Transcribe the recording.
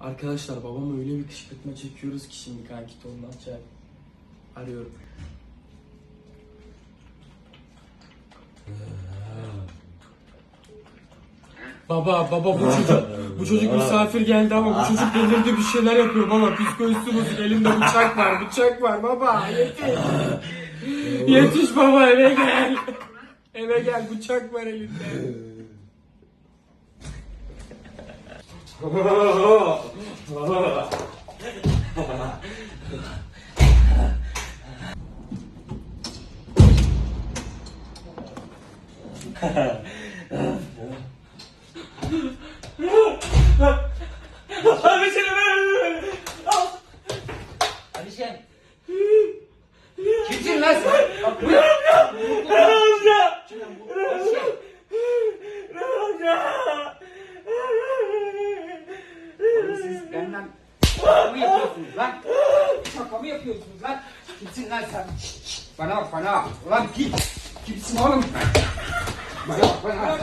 Arkadaşlar babam öyle bir kışkırtma çekiyoruz ki şimdi kanki tondan çay. Arıyorum. Baba baba bu çocuk bu çocuk misafir geldi ama bu çocuk delirdi bir şeyler yapıyor baba psikolojisi bozuk elinde bıçak var bıçak var baba yetiş yetiş baba eve gel eve gel bıçak var elinde Abi seni ben Alişem. Kimsin lan sen? Bak bu. Alişem. Oğlum siz benden şaka mı yapıyorsunuz lan? Şaka mı yapıyorsunuz lan? Kimsin lan sen? Bana bak bana. Ulan git. Kimsin oğlum? Bana bak bana.